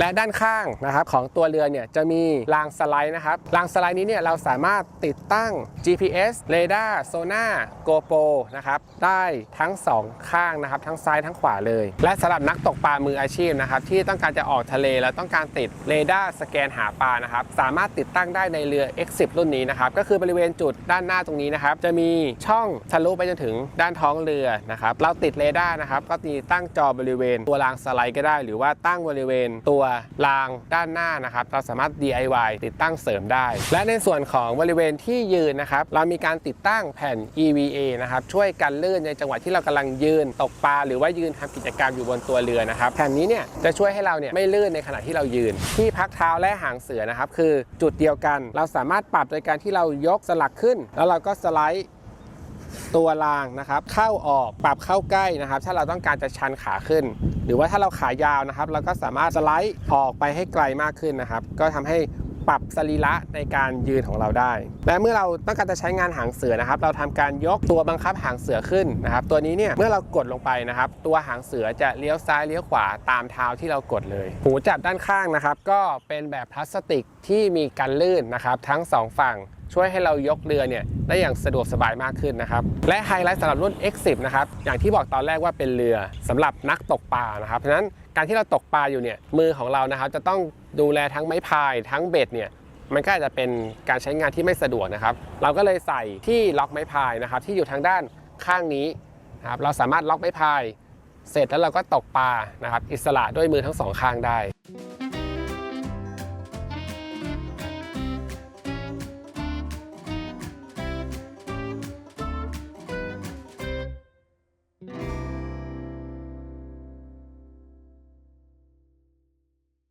และด้านข้างนะครับของตัวเรือเนี่ยจะมีรางสไลด์นะครับรางสไลด์นี้เนี่ยเราสามารถติดตั้ง GPS เรดาร์โซน่า GoPro นะครับได้ทั้งสองข้างนะครับทั้งซ้ายทั้งขวาเลย และสำหรับนักตกปลามืออาชีพนะครับที่ต้องการจะออกทะเลแล้วต้องการติดเรดาร์สแกนหาปลานะครับสามารถติดตั้งได้ในเรือ X10 รุ่นนี้นะครับก็คือบริเวณจุดด้านหน้าตรงนี้นะครับจะมีช่องทะลุไปจนถึงด้านท้องเรือนะครับเราติดเรดาร์นะครับก็มีตั้งจอบริเวณตัวรางสไลด์ก็ได้ หรือว่าตั้งบริเวณตัวรางด้านหน้านะครับ เราสามารถ DIY ติดตั้งเสริมได้ และในส่วนของบริเวณที่ยืนนะครับ เรามีการติดตั้งแผ่น EVA นะครับช่วยกันลื่นในจังหวะที่เรากำลังยืนตกปลาหรือว่ายืนทำกิจกรรมอยู่บนตัวเรือนะครับแผ่นนี้เนี่ยจะช่วยให้เราเนี่ยไม่ลื่นในขณะที่เรายืน ที่พักเท้าและหางเสือนะครับคือจุดเดียวกัน เราสามารถปรับโดยการที่เรายกสลักขึ้น แล้วเราก็สไลด์ ตัวรางนะครับเข้าออกปรับเข้าใกล้นะครับ ถ้าเราต้องการจะชันขาขึ้น หรือว่าถ้าเราขายาวนะครับ เราก็สามารถสไลด์ออกไปให้ไกลมากขึ้นนะครับ ก็ทำให้ปรับสรีระในการยืนของเราได้ และเมื่อเราต้องการจะใช้งานหางเสือนะครับ เราทำการยกตัวบังคับหางเสือขึ้นนะครับ ตัวนี้เนี่ยเมื่อเรากดลงไปนะครับ ตัวหางเสือจะเลี้ยวซ้ายเลี้ยวขวาตามเท้าที่เรากดเลย หูจับด้านข้างนะครับ ก็เป็นแบบพลาสติกที่มีกันลื่นนะครับ ทั้งสองฝั่ง ช่วยให้เรายกเรือเนี่ยได้อย่างสะดวกสบายมากขึ้นนะครับ และไฮไลท์สำหรับรุ่น X10 นะครับ อย่างที่บอกตอนแรกว่าเป็นเรือสำหรับนักตกปลานะครับ เพราะฉะนั้นการที่เราตกปลาอยู่เนี่ยมือของเรานะครับ จะต้องดูแลทั้งไม้พายทั้งเบ็ดเนี่ยมันก็อาจจะเป็นการใช้งานที่ไม่สะดวกนะครับ เราก็เลยใส่ที่ล็อกไม้พายนะครับ ที่อยู่ทางด้านข้างนี้นะครับเราสามารถล็อกไม้พาย เสร็จแล้วเราก็ตกปลานะครับ อิสระด้วยมือทั้งสองข้างได้